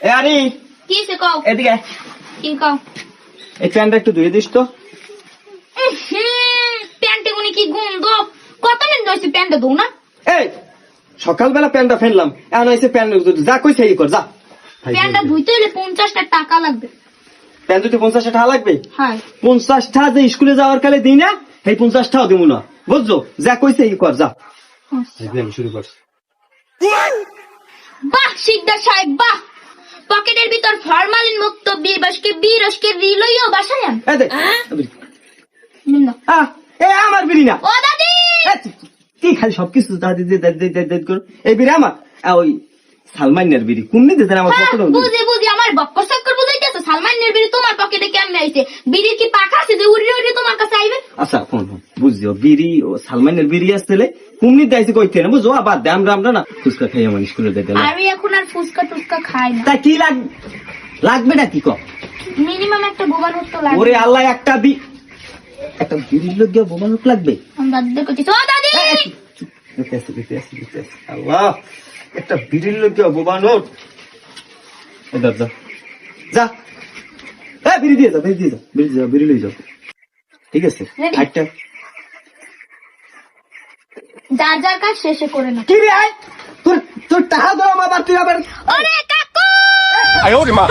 এ আরে! কি সে কও? এদিকে কি কও? এই প্যান্টটা একটু ধুয়ে দিস তো। প্যান্টে গুনি কি গন্ধ? কত মিনিট ধরছি প্যান্টে দৌ না? এই সকালবেলা প্যান্টটা ফেললাম এখন এসে প্যান্ট যা কইছে এই কর যা। প্যান্টটা ধুইতে হলে পঞ্চাশটা টাকা লাগবে। প্যান্ট ধুতে পঞ্চাশ টাকা লাগবে? হ্যাঁ। পঞ্চাশ টাকা যে স্কুলে যাওয়ার কালে দিই না এই পঞ্চাশ টাকা দিব না। বুঝছ? যা কইছে এই কর যা। শুরু কর বাহ শিকদার সাহেব বাহ। পকেটের ভিতর ফরমালিন মুক্ত বিরসকে বিরসকে রিলইও বাসায়াম এই দে। নিন না। এ আমার বিড়ি না। ও দাদি! কি খালি সবকিছু দাদি দিয়ে দাদি দিয়ে দাদি কর এই বিড়ি আমার। আ, ওই সালমানের বিড়ি। কুন্নি দিতে আমার হ্যাঁ, পকেটে বুঝি বুঝি আমার বক্কর চক্কর বুঝাইতেছে। সালমানের বিড়ি তোমার পকেটে কেমনে আইছে? বিড়ির কি পাখা আছে যে উড়ি উড়ি তোমার কাছে আইবে? আচ্ছা ফোন বুঝিও বিড়ি ও সালমানের বিড়ি আসলে কুমনি দাইছে কইতে না বুঝছ? আবার দাম রাম না ফুচকা খাই আমার স্কুলে দিতে আমি এখন আর ফুচকা টুচকা খাই না। তা কি লাগ লাগবে না কি কর মিনিমাম একটা বোবার হতো লাগে ওরে আল্লাহ একটা বি একটা বিড়ির লোক গিয়ে বোমা লোক লাগবে ও দাদি। আল্লাহ একটা বিড়ির লোক গিয়ে বোমা নোট এ দাও। যা। হ্যাঁ বিড়ি দিয়ে যাও বিড়ি দিয়ে যাও বিড়ি যাও বিড়ি লই যাও ঠিক আছে? Ready? যার যার কাজ শেষে করে না কি রে আই তোর তোর টাকা দাও মা তুই আবার আরে কাকু! আয় ওরে মা।